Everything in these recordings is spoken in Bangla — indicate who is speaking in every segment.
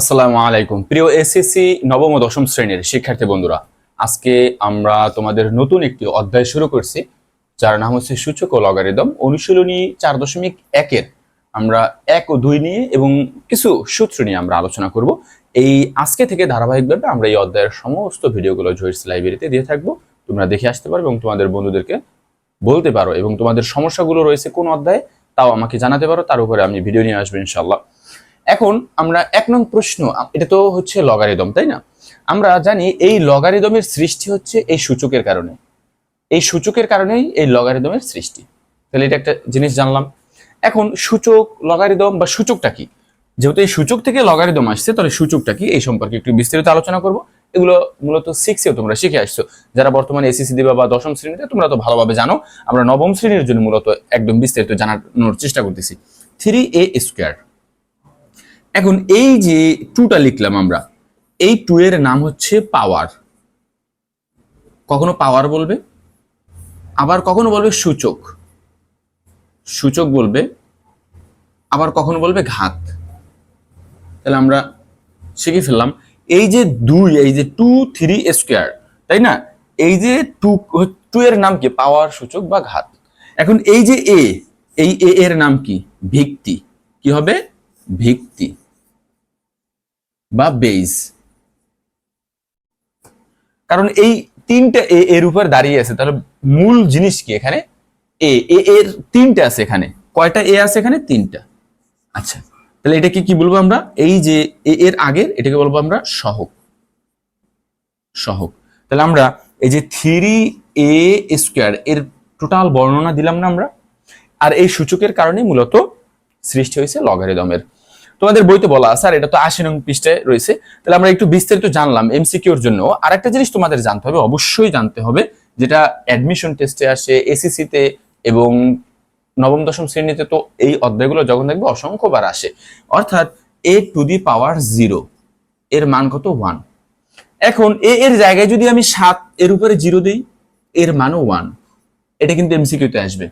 Speaker 1: আসসালামু আলাইকুম। প্রিয় এসএসসি নবম ও দশম শ্রেণির শিক্ষার্থী বন্ধুরা, আজকে আমরা তোমাদের নতুন একটি অধ্যায় শুরু করছি, যার নাম হচ্ছে সূচক ও লগারিদম। অনুশীলনী চার দশমিক একের আমরা এক ও দুই নিয়ে এবং কিছু সূত্র নিয়ে আমরা আলোচনা করব। এই আজকে থেকে ধারাবাহিকভাবে আমরা এই অধ্যায়ের সমস্ত ভিডিওগুলো জয়েন্টস লাইব্রেরিতে দিয়ে থাকব। তোমরা দেখে আসতে পারো এবং তোমাদের বন্ধুদেরকে বলতে পারো এবং তোমাদের সমস্যাগুলো রয়েছে কোন অধ্যায়ে, তাও আমাকে জানাতে পারো, তার উপরে আমি ভিডিও নিয়ে আসব ইনশাল্লাহ এখন আমরা এক নং প্রশ্ন, এটা তো হচ্ছে লগারিদম, তাই না? আমরা জানি এই লগারিদমের সৃষ্টি হচ্ছে এই সূচকের কারণে। এই সূচকের কারণেই এই লগারিদমের সৃষ্টি। তাহলে এটা একটা জিনিস জানলাম। এখন সূচক, লগারিদম বা সূচকটা কি? যেহেতু এই সূচক থেকে লগারিদম আসছে, তাহলে সূচকটা কি? এই সম্পর্কে একটু বিস্তারিত আলোচনা করব। এগুলো মূলত সিক্সেও তোমরা শিখে আসছো। যারা বর্তমানে এসএসসি দিবা বা দশম শ্রেণীতে, তোমরা তো ভালোভাবে জানো। আমরা নবম শ্রেণির জন্য মূলত একদম বিস্তারিত জানানোর চেষ্টা করতেছি। থ্রি এ স্কোয়ার এখন এই যে টুটা লিখলাম আমরা, এই টু এর নাম হচ্ছে পাওয়ার কখনো পাওয়ার বলবে? আবার কখনো বলবে সূচক। সূচক বলবে, আবার কখনো বলবে ঘাত। তাহলে আমরা শিখে ফেললাম, এই যে দুই, এই যে টু থ্রি স্কোয়ার তাই না? এই যে টু টু এর নাম কি? পাওয়ার সূচক বা ঘাত। এখন এই যে এ এই এ এর নাম কি? ভিত্তি। কি হবে? ভিত্তি। বা বেজ কারণ এই তিনটা এ, এর উপর দাঁড়িয়ে আছে। তাহলে মূল জিনিস কি এখানে? এ এ, এর তিনটা আছে এখানে। কয়টা এ আছে এখানে? তিনটা। আচ্ছা তাহলে এটাকে কি বলব আমরা? এই যে এ, এর আগের, এটাকে বলব আমরা সহক সহক তাহলে আমরা এই যে থ্রি এ স্কোয়ার, এর টোটাল বর্ণনা দিলাম না আমরা। আর এই সূচকের কারণে মূলত সৃষ্টি হয়েছে লগারিদমের। তোমাদের বইতে বলা আর এটা তো আশি নং পৃষ্ঠায় রয়েছে। তাহলে আমরা একটু বিস্তারিত জানলাম এমসিকিউর জন্য। আর একটা জিনিস তোমাদের জানতে হবে, অবশ্যই জানতে হবে, যেটা অ্যাডমিশন টেস্টে আসে এসিসি তে এবং নবম, দশম শ্রেণীতে তো এই অধ্যায়গুলো যখন দেখবে অসংখ্যবার আসে। অর্থাৎ এ টু দি পাওয়ার জিরো এর মান কত? ওয়ান এখন এ এর জায়গায় যদি আমি সাত এর উপরে জিরো দিই, এর মানও ওয়ান এটা কিন্তু এমসিকিউতে আসবে।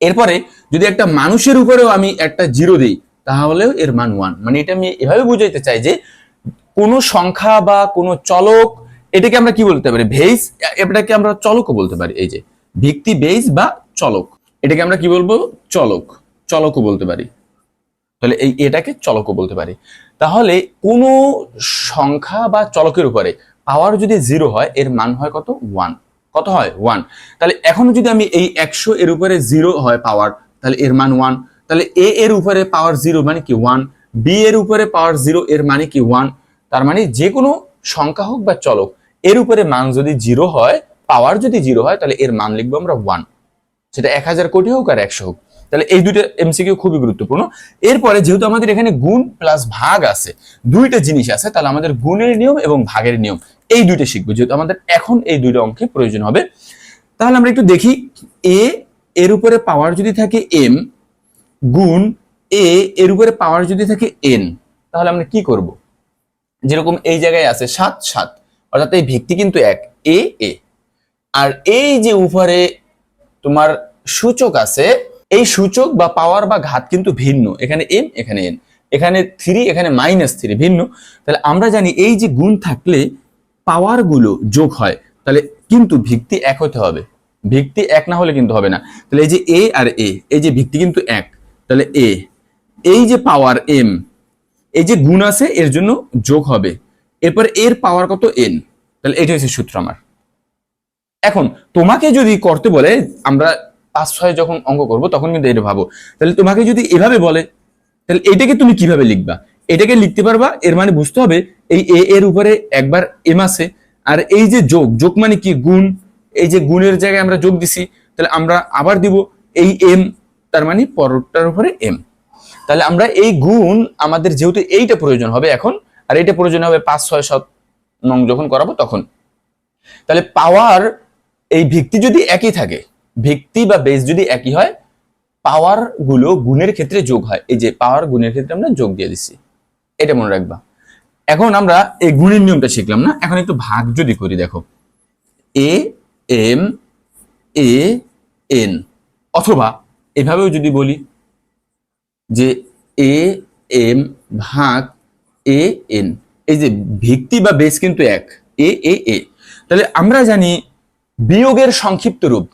Speaker 1: এরপরে যদি একটা মানুষের উপরেও আমি একটা জিরো দিই তাহলেও এর মান ওয়ান মানে এটা আমি এভাবে বুঝাইতে চাই যে কোনো সংখ্যা বা কোনো চলক, এটাকে আমরা কি বলতে পারি? ভেজ এটাকে আমরা চলকও বলতে পারি। এই যে ভিত্তি বেজ বা চলক। এটাকে আমরা কি বলব? চলক। চলকও বলতে পারি। তাহলে এই এটাকে চলকও বলতে পারি। তাহলে কোনো সংখ্যা বা চলকের উপরে পাওয়ার যদি জিরো হয়, এর মান হয় কত? ওয়ান কত হয়? ওয়ান তাহলে এখন যদি আমি এই একশো এর উপরে জিরো হয় পাওয়ার তাহলে এর মান ওয়ান তাহলে এ এর উপরে পাওয়ার জিরো মানে কি? ওয়ান বি এর উপরে পাওয়ার জিরো এর মানে কি? ওয়ান তার মানে যে কোনো সংখ্যা হোক বা চলক, এর উপরে মান যদি জিরো হয় পাওয়ার যদি জিরো হয়, তাহলে এর মান লিখব আমরা ওয়ান সেটা এক হাজার কোটি হোক আর একশো হোক। তাহলে এই দুটো এমসিকিউ খুবই গুরুত্বপূর্ণ। এরপরে যেহেতু আমাদের এখানে গুণ প্লাস ভাগ আছে, দুইটা জিনিস আছে, তাহলে আমাদের গুণের নিয়ম এবং ভাগের নিয়ম, এই দুইটা শিখব। যেহেতু আমাদের এখন এই দুইটা অঙ্কে প্রয়োজন হবে। তাহলে আমরা একটু দেখি এ এর উপরে পাওয়ার যদি থাকে এম গুণ এ, এর উপরে পাওয়ার যদি থাকে এন তাহলে আমরা কি করব? যেরকম এই জায়গায় আছে সাত সাত, অর্থাৎ এই ভিত্তি কিন্তু এক, এ এ। আর এই যে উপরে তোমার সূচক আছে, এই সূচক বা পাওয়ার বা ঘাত কিন্তু ভিন্ন। এখানে এম এখানে এন এখানে থ্রি এখানে মাইনাস থ্রি ভিন্ন। তাহলে আমরা জানি এই যে গুণ থাকলে পাওয়ারগুলো যোগ হয়, তাহলে কিন্তু ভিত্তি এক হতে হবে। ভিত্তি এক না হলে কিন্তু হবে না। তাহলে এই যে এ আর এ এই যে ভিত্তি কিন্তু এক। তাহলে এ এই যে পাওয়ার এম এই যে গুণ আছে, এর জন্য যোগ হবে। এরপর এর পাওয়ার কত? এন তাহলে এটা হচ্ছে সূত্র আমার। এখন, তোমাকে যদি করতে বলে, আমরা পাঁচ ছয় যখন অঙ্ক করব, তখন কিন্তু এটা ভাবো। তাহলে তোমাকে যদি এভাবে বলে, তাহলে এটাকে তুমি কীভাবে লিখবা? এটাকে লিখতে পারবা, এর মানে বুঝতে হবে, এই এ এর উপরে একবার এম আছে, আর এই যে যোগ যোগ মানে কি? গুণ। এই যে গুণের জায়গায় আমরা যোগ দিছি, তাহলে আমরা আবার দিব, এই এম তার মানে পরটার উপরে এম তাহলে আমরা এই গুণ আমাদের যেহেতু এইটা প্রয়োজন হবে এখন, আর এইটা প্রয়োজন হবে পাঁচ, ছয়, সাত, নং যখন করাবো তখন। তাহলে পাওয়ার এই ভিত্তি যদি একই থাকে, ভিত্তি বা বেস যদি একই হয় পাওয়ারগুলো গুণের ক্ষেত্রে যোগ হয়। এই যে পাওয়ার গুণের ক্ষেত্রে আমরা যোগ দিয়ে দিচ্ছি। এটা মনে রাখবা। এখন আমরা এই গুণের নিয়মটা শিখলাম না? এখন একটু ভাগ যদি করি, দেখো। এ এম এ এন অথবা এভাবেও যদি বলি যে এ, এম ভাগ এ, এন, এই যে ভিত্তি বা বেস কিন্তু এক, এ এ এ। তাহলে আমরা জানি বিয়োগের সংক্ষিপ্ত রূপ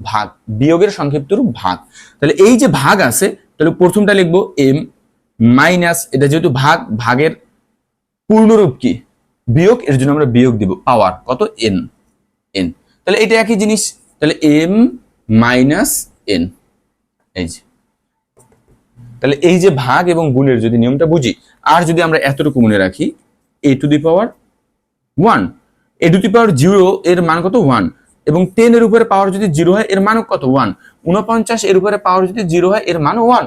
Speaker 1: ভাগ, বিয়োগের সংক্ষিপ্ত রূপ ভাগ। তাহলে এই যে ভাগ আছে, তাহলে প্রথমটা লিখব এম মাইনাস, এটা যেহেতু ভাগ, ভাগের পূর্ণরূপ কি? বিয়োগ, এর জন্য আমরা বিয়োগ দিব পাওয়ার, কত? N N. তাহলে এটা একই জিনিস, তাহলে এম মাইনাস এন। এই যে। তাহলে এই যে ভাগ এবং গুণের যদি নিয়মটা বুঝি, আর যদি আমরা এতটুকু মনে রাখি a to the power one a to the power zero এর মান কত ওয়ান এবং টেন এর উপরে পাওয়ার যদি জিরো হয়, এর মানও কত ওয়ান উনপঞ্চাশ এর উপরে পাওয়ার যদি জিরো হয়, এর মানও ওয়ান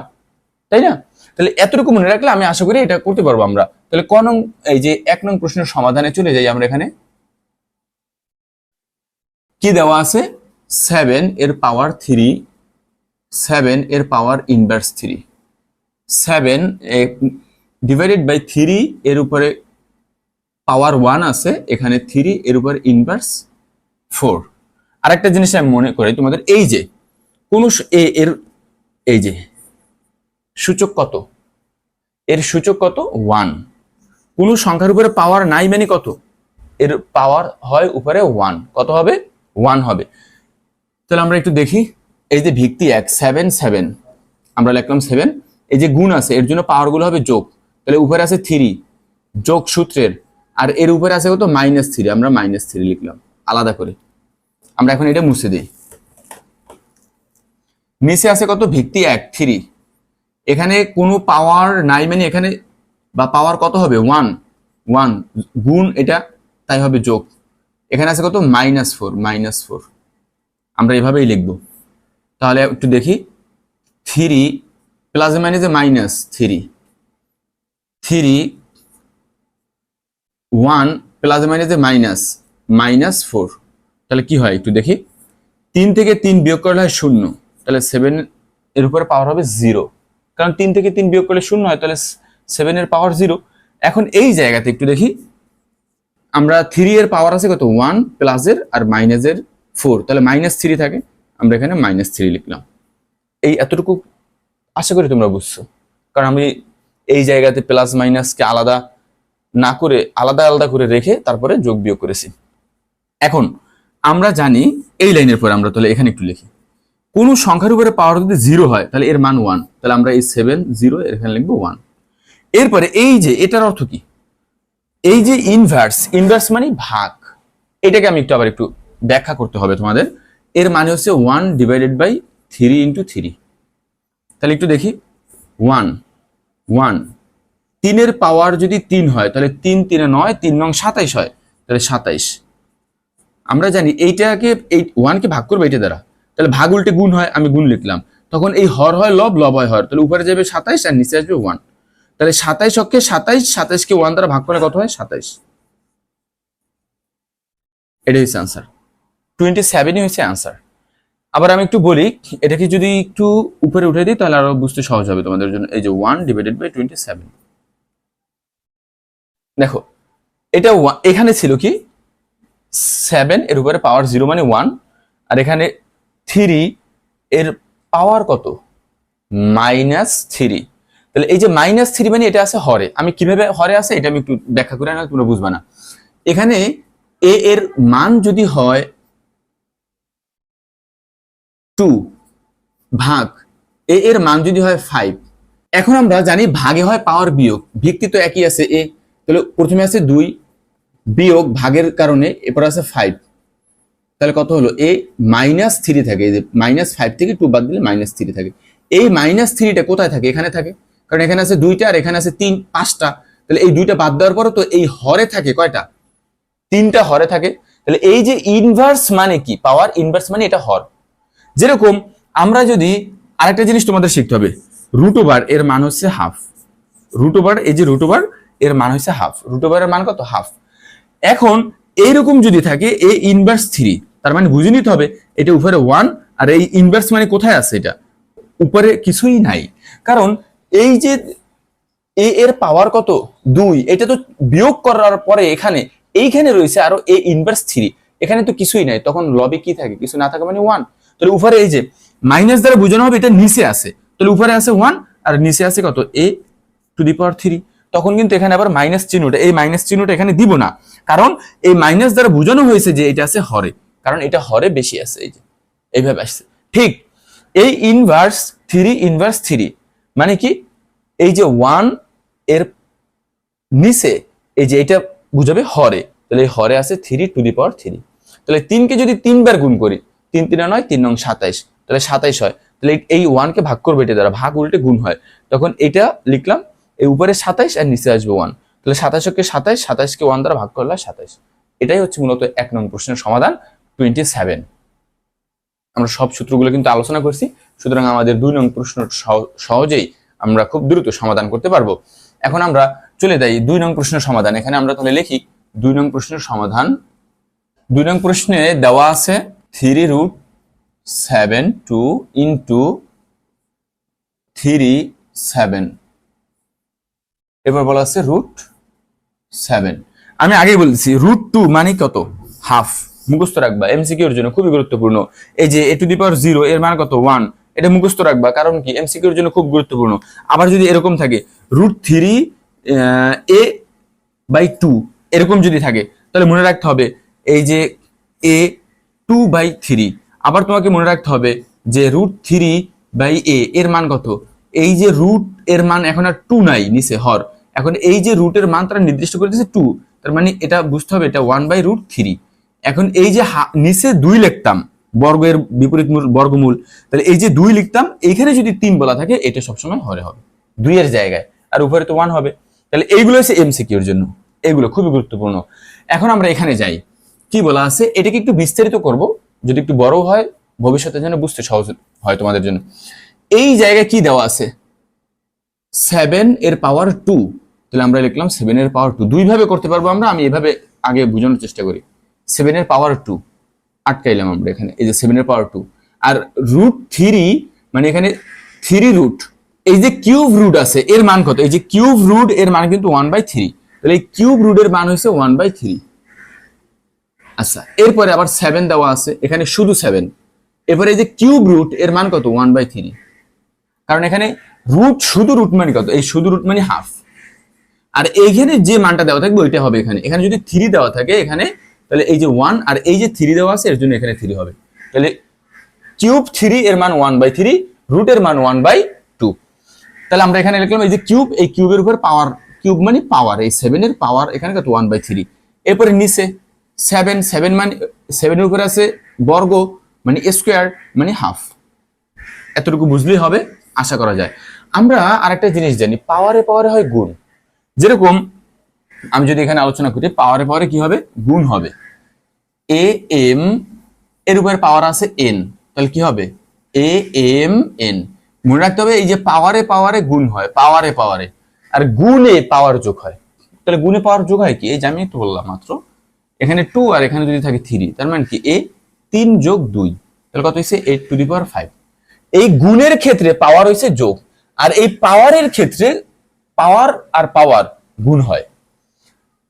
Speaker 1: তাই না? তাহলে এতটুকু মনে রাখলে আমি আশা করি এটা করতে পারব আমরা। তাহলে ক নং, এই যে এক নং প্রশ্নের সমাধানে চলে যাই আমরা এখানে। কি দেওয়া আছে? সেভেন এর পাওয়ার থ্রি সেভেন এর power inverse three. Seven divided by three এর উপরে পাওয়ার ওয়ান আছে, এখানে থ্রি এর উপর ইনভার্স ফোর। আরেকটা জিনিস আমি মনে করি, তোমাদের এই যে, কোন এর, এই যে, সূচক কত? এর সূচক কত? ওয়ান। কোন সংখ্যার উপরে পাওয়ার নাই মানে কত? এর পাওয়ার হয় উপরে ওয়ান। কত হবে? ওয়ান হবে। তাহলে আমরা একটু দেখি। এই যে ভিত্তি এক সেভেন সেভেন আমরা লিখলাম সেভেন এই যে গুণ আছে, এর জন্য পাওয়ারগুলো হবে যোগ। তাহলে উপরে আছে থ্রি যোগ সূত্রের, আর এর উপরে আছে কত? মাইনাস থ্রি আমরা মাইনাস থ্রি লিখলাম, আলাদা করে। আমরা এখন এটা মুছে দিই। নিচে আছে কত? ভিত্তি এক থ্রি এখানে কোনো পাওয়ার নাই মানে এখানে, বা পাওয়ার কত হবে? ওয়ান ওয়ান গুণ এটা, তাই হবে যোগ। এখানে আছে কত? মাইনাস ফোর মাইনাস ফোর আমরা এভাবেই লিখব। তাহলে একটু দেখি। থ্রি প্লাস মাইনাসে minus three. Three one plus মাইনাসে মাইনাস মাইনাস ফোর। তাহলে কি হয় একটু দেখি। তিন থেকে তিন বিয়োগ করলে হয় শূন্য। তাহলে সেভেন এর উপরে পাওয়ার হবে জিরো কারণ তিন থেকে তিন বিয়োগ করলে শূন্য হয়, তাহলে সেভেন এর পাওয়ার জিরো এখন এই জায়গাতে একটু দেখি। আমরা থ্রি এর পাওয়ার আছে কত? ওয়ান প্লাসের আর মাইনাসের ফোর তাহলে মাইনাস থ্রি থাকে। আমরা এখানে মাইনাস থ্রি লিখলাম। এই এতটুকু আশা করি তোমরা বুঝছ। কারণ আমি এই জায়গাতে প্লাস মাইনাসকে আলাদা না করে, আলাদা আলাদা করে রেখে তারপরে যোগ বিয়োগ করেছি। এখন আমরা জানি এই লাইনের পরে আমরা তাহলে এখানে একটু লিখি। কোন সংখ্যার উপরে পাওয়ার যদি জিরো হয়, তাহলে এর মান ওয়ান তাহলে আমরা এই সেভেন জিরো এখানে লিখব ওয়ান এরপরে এই যে, এটার অর্থ কি? এই যে ইনভার্স ইনভার্স মানে ভাগ। এটাকে আমি একটু আবার একটু ব্যাখ্যা করতে হবে তোমাদের। এর মানে হচ্ছে one divided by three into three তাহলে একটু দেখি। ওয়ান ওয়ান তিনের পাওয়ার যদি তিন হয়, তাহলে তিন তিনে নয়, তিন নং সাতাইশ হয়, তাহলে সাতাইশ। আমরা জানি এইটাকে, এই ওয়ানকে ভাগ করব এটা দ্বারা। তাহলে ভাগ উল্টে গুণ হয়, আমি গুণ লিখলাম। তখন এই হর হয়, লব লব হয় হর। তাহলে উপরে যাবে সাতাইশ আর নিচে আসবে ওয়ান তাহলে সাতাইশ অক্ষে সাতাইশ, সাতাইশকে ওয়ান দ্বারা ভাগ করে কত হয়? সাতাইশ। এটাই হচ্ছে আনসার টোয়েন্টি সেভেনই হচ্ছে আনসার আবার আমি একটু বলি, এটাকে যদি একটু উপরে উঠে দিই, তাহলে আরও বুঝতে সহজ হবে তোমাদের জন্য। এই যে one divided by twenty seven দেখো, এটা এখানে ছিল কি? সেভেন এর উপরে পাওয়ার জিরো মানে ওয়ান আর এখানে থ্রি এর পাওয়ার কত? মাইনাস থ্রি তাহলে এই যে মাইনাস থ্রি মানে এটা আছে হরে। আমি কীভাবে হরে আছে, এটা আমি একটু ব্যাখ্যা করে না তোমরা বুঝবা না। এখানে এ এর মান যদি হয় টু, ভাগ, এ এর মান যদি হয় ফাইভ এখন আমরা জানি ভাগে হয় পাওয়ার বিয়োগ, ভিত্তি তো একই আছে এ। তাহলে প্রথমে আছে দুই, বিয়োগ ভাগের কারণে, এরপর আছে ফাইভ তাহলে কত হলো? এ মাইনাস থ্রি থাকে মাইনাস ফাইভ থেকে টু বাদ দিলে মাইনাস থ্রি থাকে। এই মাইনাস থ্রিটা কোথায় থাকে? এখানে থাকে। কারণ এখানে আছে দুইটা আর এখানে আছে তিন, পাঁচটা। তাহলে এই দুইটা বাদ দেওয়ার পরও তো এই হরে থাকে কয়টা? তিনটা হরে থাকে। তাহলে এই যে ইনভার্স মানে কি? পাওয়ার ইনভার্স মানে এটা হর। যেরকম আমরা যদি আরেকটা জিনিস তোমাদের শিখতে হবে রুট ওভার এর মান হচ্ছে হাফ রুট ওভার এই যে রুট ওভার এর মান হচ্ছে হাফ রুট ওভারের মান কত? হাফ এখন এইরকম যদি থাকে, এ ইনভার্স থ্রি তার মানে বুঝে নিতে হবে, এটা উপরে ওয়ান আর এই ইনভার্স মানে কোথায় আছে এটা? উপরে কিছুই নাই। কারণ এই যে এ এর পাওয়ার কত? দুই। এটা তো বিয়োগ করার পরে এখানে, এইখানে রয়েছে আরও এ ইনভার্স থ্রি এখানে তো কিছুই নাই। তখন লবে কি থাকে? কিছু না থাকে মানে ওয়ান তাহলে উপরে এই যে মাইনাস দ্বারা বোঝানো হবে এটা নিচে আছে। তাহলে উপরে আছে ওয়ান আর নিচে আছে কত? এ টু দি পাওয়ার থ্রি তখন কিন্তু এখানে আবার মাইনাস চিহ্নটা, এই মাইনাস চিহ্নটা এখানে দিব না। কারণ এই মাইনাস দ্বারা বোঝানো হয়েছে যে এটা আছে হরে। কারণ এটা হরে বেশি আছে, এই যে। এইভাবে আসছে। ঠিক এই ইনভার্স থ্রি ইনভার্স থ্রি মানে কি? এই যে ওয়ানের নিচে এই যে এটা বুঝাবে হরে। তাহলে হরে আছে three to the power three তাহলে তিনকে যদি তিনবার গুণ করি তিন তিনে নয়, তিন নং সাতাইশ। তাহলে সাতাইশ হয়। তাহলে এই- ওয়ানকে ভাগ করবে এটা দ্বারা। ভাগ উল্টে গুণ হয়। তখন এটা লিখলাম, এই উপরে সাতাইশ আর নিচে আসবে ওয়ান তাহলে সাতাশকে সাতাইশ সাতাইশকে ওয়ান দ্বারা ভাগ করলে সাতাইশ। এটাই হচ্ছে মূলত এক নং প্রশ্নের সমাধান টোয়েন্টি সেভেন আমরা সব সূত্রগুলো কিন্তু আলোচনা করছি। সুতরাং আমাদের দুই নং প্রশ্ন সহ- সহজেই আমরা খুব দ্রুত সমাধান করতে পারব। এখন আমরা চলে যাই দুই নং প্রশ্নের সমাধান। এখানে আমরা তাহলে লিখি, দুই নং প্রশ্নের সমাধান। দুই নং প্রশ্নে দেওয়া আছে three root seven two into three seven এবার বলা আছে রুট সেভেন আমি আগেই বলছি রুট টু মানে কত? হাফ মুখস্থ রাখবা। এমসিকিউর জন্য খুবই গুরুত্বপূর্ণ। এই যে এ টু দি পাওয়ার জিরো এর মান কত? ওয়ান এটা মুখস্থ রাখবা। কারণ কি? এমসিকিউর জন্য খুব গুরুত্বপূর্ণ। আবার যদি এরকম থাকে root three a by two এরকম যদি থাকে, তাহলে মনে রাখতে হবে, এই যে এ টু বাই থ্রি আবার তোমাকে মনে রাখতে হবে যে রুট থ্রি বাই এ এর মান কত? এই যে রুট এর মান এখন আর টু নাই, নিচে, হর। এখন এই যে রুটের মান তারা নির্দিষ্ট করে দিয়েছে টু তার মানে এটা বুঝতে হবে এটা ওয়ান বাই রুট থ্রি এখন এই যে নিচে দুই লিখতাম, বর্গের বিপরীত মূল বর্গমূল, তাহলে এই যে দুই লিখতাম, এইখানে যদি তিন বলা থাকে, এটা সবসময় হরে হবে। দুইয়ের জায়গায়, আর উপরে তো ওয়ান হবে। তাহলে এইগুলো হচ্ছে এমসিকিউর জন্য। এগুলো খুবই গুরুত্বপূর্ণ। এখন আমরা এখানে যাই। কি বলা আছে? এটাকে একটু বিস্তারিত করব। যদি একটু বড় হয়, ভবিষ্যতে যেন বুঝতে সহজ হয় তোমাদের জন্য। এই জায়গায় কি দেওয়া আছে? সেভেন এর পাওয়ার টু তাহলে আমরা লিখলাম সেভেন এর পাওয়ার টু দুইভাবে করতে পারব আমরা, আমি এভাবে আগে বোঝানোর চেষ্টা করি। সেভেন এর পাওয়ার টু আটকাইলাম আমরা এখানে। এই যে সেভেন এর পাওয়ার টু আর রুট থ্রি মানে এখানে থ্রি রুট এই যে কিউব রুট আছে, এর মান কত? এই যে কিউব রুট এর মান কিন্তু ওয়ান বাই থ্রি তাহলে এই কিউব রুটের মান হচ্ছে ওয়ান বাই থ্রি আচ্ছা এরপরে আবার সেভেন দেওয়া আছে, এখানে শুধু সেভেন এরপরে এই যে কিউব রুট এর মান কত? ওয়ান বাই থ্রি কারণ এখানে রুট শুধু রুট মানে কত? এই শুধু রুট মানে হাফ আর এইখানে যে মানটা দেওয়া থাকবে, ওইটা হবে এখানে। এখানে যদি থ্রি দেওয়া থাকে এখানে, তাহলে এই যে ওয়ান আর এই যে থ্রি দেওয়া আছে, এর জন্য এখানে থ্রি হবে। তাহলে কিউব থ্রি এর মান ওয়ান বাই থ্রি রুটের মান ওয়ান বাই টু তাহলে আমরা এখানে লিখলাম, এই যে কিউব এই কিউবের উপর পাওয়ার কিউব মানে পাওয়ার এই সেভেনের পাওয়ার এখানে কত? ওয়ান বাই থ্রি এরপরে নিচে সেভেন সেভেন মানে সেভেনের উপরে আছে বর্গ মানে স্কোয়ার মানে হাফ এতটুকু বুঝলেই হবে, আশা করা যায়। আমরা আরেকটা জিনিস জানি পাওয়ারে পাওয়ারে হয় গুণ। যেরকম আমি যদি এখানে আলোচনা করি পাওয়ারে পাওয়ারে কি হবে? গুণ হবে। এ এম এর উপরে পাওয়ার আছে এন তাহলে কি হবে? এ এম এন মনে রাখতে হবে, এই যে পাওয়ারে পাওয়ারে গুণ হয় পাওয়ারে পাওয়ারে আর গুণে পাওয়ার যোগ হয়। তাহলে গুণে পাওয়ার যোগ হয় কি? এই যে আমি একটু বললাম মাত্র এখানে টু আর এখানে যদি থাকে থ্রি তার মানে কি? এ তিন যোগ দুই, তাহলে কত হয়েছে? Eight to the power five এই গুণের ক্ষেত্রে পাওয়ার হয়েছে যোগ, আর এই পাওয়ারের ক্ষেত্রে পাওয়ার আর পাওয়ার গুণ হয়।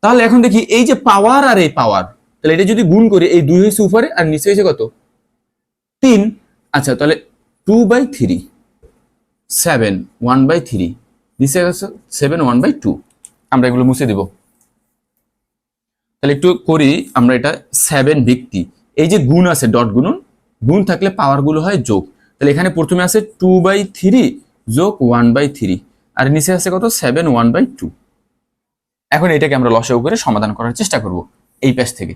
Speaker 1: তাহলে এখন দেখি, এই যে পাওয়ার আর এই পাওয়ার তাহলে এটা যদি গুণ করি, এই দুই হয়েছে উপরে আর নিচে হয়েছে কত? তিন। আচ্ছা তাহলে two by three seven one by three নিচে গেছে সেভেন ওয়ান বাই টু আমরা এগুলো মুছে দেব। তাহলে একটু করি, আমরা এটা সেভেন ভিত্তি। এই যে গুণ আছে ডট গুণন, গুণ থাকলে পাওয়ারগুলো হয় যোগ। তাহলে এখানে প্রথমে আছে টু বাই থ্রি যোগ ওয়ান বাই থ্রি আর নিচে আছে কত? সেভেন ওয়ান বাই টু এখন এটাকে আমরা লসাগু করে সমাধান করার চেষ্টা করব, এই প্যাচ থেকে।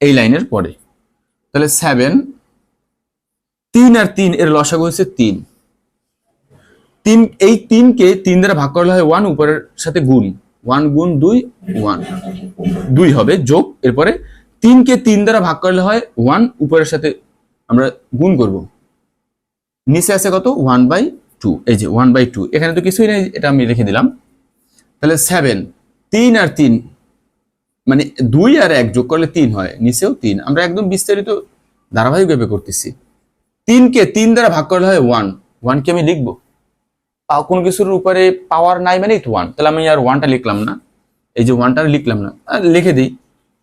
Speaker 1: এই লাইনের পরে। তাহলে সেভেন তিন আর তিন, এর লসাগু হচ্ছে তিন। তিন, এই তিনকে তিন দ্বারা ভাগ করলে হয় ওয়ান উপরের সাথে গুণ। ওয়ান গুণ দুই, ওয়ান। দুই হবে যোগ, এরপরে তিনকে তিন দ্বারা ভাগ করলে হয় ওয়ান, উপরের সাথে আমরা গুণ করব। নিচে আছে কত? One by two. এই যে ওয়ান বাই টু। এখানে তো কিছুই নেই, এটা আমি লিখে দিলাম। তাহলে সেভেন, তিন আর তিন মানে দুই আর এক যোগ করলে তিন হয়, নিচেও তিন। আমরা একদম বিস্তারিত ধারাবাহিকভাবে করতেছি। তিনকে তিন দ্বারা ভাগ করলে হয় ওয়ান। ওয়ানকে আমি লিখব। কোনো কিছুর উপরে পাওয়ার নাই মানে ইট ওয়ান তাহলে আমি আর ওয়ানটা লিখলাম না। এই যে ওয়ানটা লিখলাম না। লিখে দিই।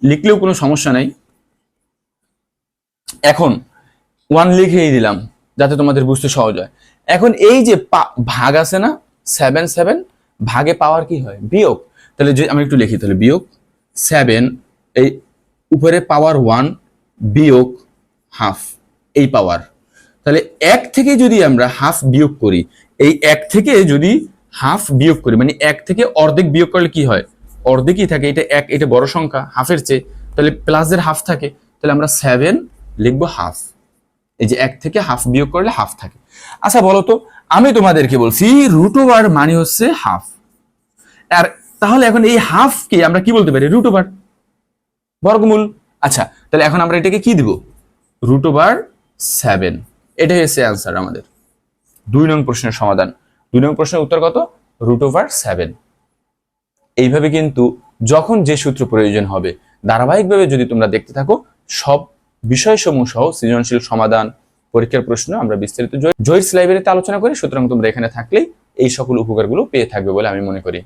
Speaker 1: লিখলেও কোনো সমস্যা নাই। এখন ওয়ান লিখেই দিলাম, যাতে তোমাদের বুঝতে সহজ হয়। এখন এই যে ভাগ আছে না সেভেন সেভেন ভাগে পাওয়ার কি হয়? বিয়োগ। তাহলে যদি আমি একটু লিখি, তাহলে বিয়োগ সেভেন এই উপরে পাওয়ার ওয়ান বিয়োগ হাফ এই পাওয়ার তাহলে এক থেকে যদি আমরা হাফ বিয়োগ করি এই এক থেকে যদি হাফ বিয়োগ করি মানে এক থেকে অর্ধেক বিয়োগ করলে কি হয়? অর্ধেকই থাকে, এটা এক, এটা বড় সংখ্যা হাফের চেয়ে। তাহলে প্লাসের হাফ থাকে, তাহলে আমরা সেভেন লিখব হাফ এই যে এক থেকে হাফ বিয়োগ করলে হাফ থাকে। আচ্ছা বলো তো, আমি তোমাদেরকে বলছি রুট ওভার মানে হচ্ছে হাফ আর তাহলে এখন এই হাফকে আমরা কি বলতে পারি? রুট ওভার বর্গমূল। আচ্ছা তাহলে এখন আমরা এটাকে কি দিব? রুট ওভার সেভেন এটাই হচ্ছে অ্যান্সার আমাদের। দুই নং প্রশ্নের সমাধান। দুই নং প্রশ্নের উত্তর কত? রুট ওভার সেভেন এইভাবে কিন্তু যখন যে সূত্র প্রয়োজন হবে, ধারাবাহিকভাবে যদি তোমরা দেখতে থাকো, সব বিষয়সমূহ সহ সৃজনশীল সমাধান, পরীক্ষার প্রশ্ন আমরা বিস্তারিত জয়- জয়িস লাইব্রেরিতে আলোচনা করি। সুতরাং তোমরা এখানে থাকলেই এই সকল উপকারগুলো পেয়ে থাকবে বলে আমি মনে করি।